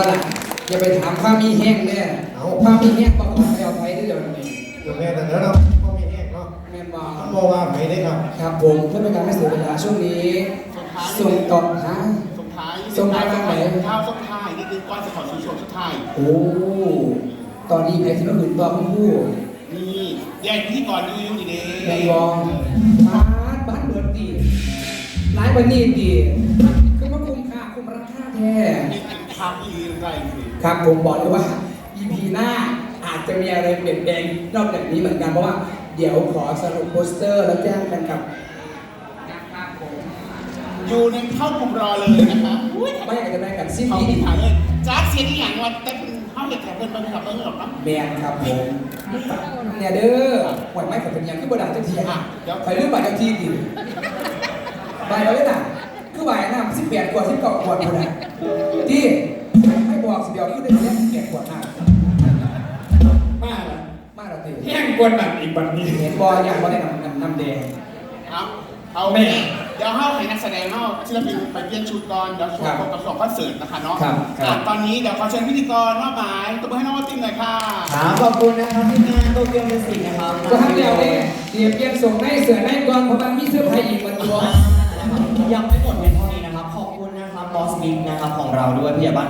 ว่าล่ะอย่าไปถามความมีแห้งเนี่ยเอ้าความมีแห้งบอกว่าให้เอาไปได้เดี๋ยวนี้เดี๋ยวแม่แต่เดี๋ยวเราพ่อมีแห้งเนาะแม่นบอต้องบอกว่าไม่ได้ครับครับผมเพื่อเป็นการไม่เสียเวลาช่วงนี้ส่งต่อฮะส่งท้ายส่งท้ายทางไหนข้าวส่งท้ายนิดนึงก่อนจะขอสู่ช่วงสุดท้ายโอ้ตอนนี้แพ้ที่มาอื่นตัวผู้ผู้นี่แยกพิธีกรนี่อยู่นี่เด้แมงวองบ้านบ้านเบิร์ดตีร้ายบันนี่ตีคือว่าคุ้มค่าคุ้มราคาแท้ นี่เป็นภาพอีไรสิครับผมบอกเลยว่า EP หน้าอาจจะมีอะไรเปลี่ยนแปลงนอกจากนี้เหมือนกันเพราะว่าเดี๋ยวขอสรุปโปสเตอร์แล้วแจ้งกันกับนะครับผมอยู่ในเข้ากลุ่มรอเลยนะคะอุ้ยไม่อยากจะได้กันสิ้นเขาปีที่นี้ถ่ายเลยจ้าเสียงอีหยังว่าแต่เป็นเข้าเด็กแถวเพื่อนไปไม่หลับเพื่อนหรอกเนาะแมนครับผมเนี่ยเด้อหวยไม้กับเป็นยังคือบดาเจ้าทีอะไปเรื่องบัตรเจ้าทีดิไปแล้วเลยน่ะคือไหวน้ำสิบแปดขวดสิบเก้าขวดคนน่ะ ที่ไม่บอกสิเดียวคือได้เนี้ยแปดขวดน่ะมาละมาแล้วตีแห้งกวนหนักอีกบัดนี้เห็นบออย่างบอได้นำนำนำแดงเอาเอาแม่เดี๋ยวเข้าให้นักแสดงเข้าศิลปินไปเปลี่ยนชุดก่อนเดี๋ยวช่วงพบกับสองคอนเสิร์ตนะคะเนาะครับ อะตอนนี้เดี๋ยวขอเชิญพิธีกรมอบหมายตัวให้น้องวัตตินหน่อยค่ะครับขอบคุณนะครับที่งานโตเกียวมิวสิกนะครับก็ทั้งเดียวเนี่ยเดี๋ยวเปลี่ยนส่งในเสือในก่อนเพราะมันมีเสื้อผ้าอีกมันตัว ยังไม่หมดเพียงเท่านี้นะครับข อบคุณนะครับบอสมิกนะครับของเราด้วยพี่ใหญ่บ้าน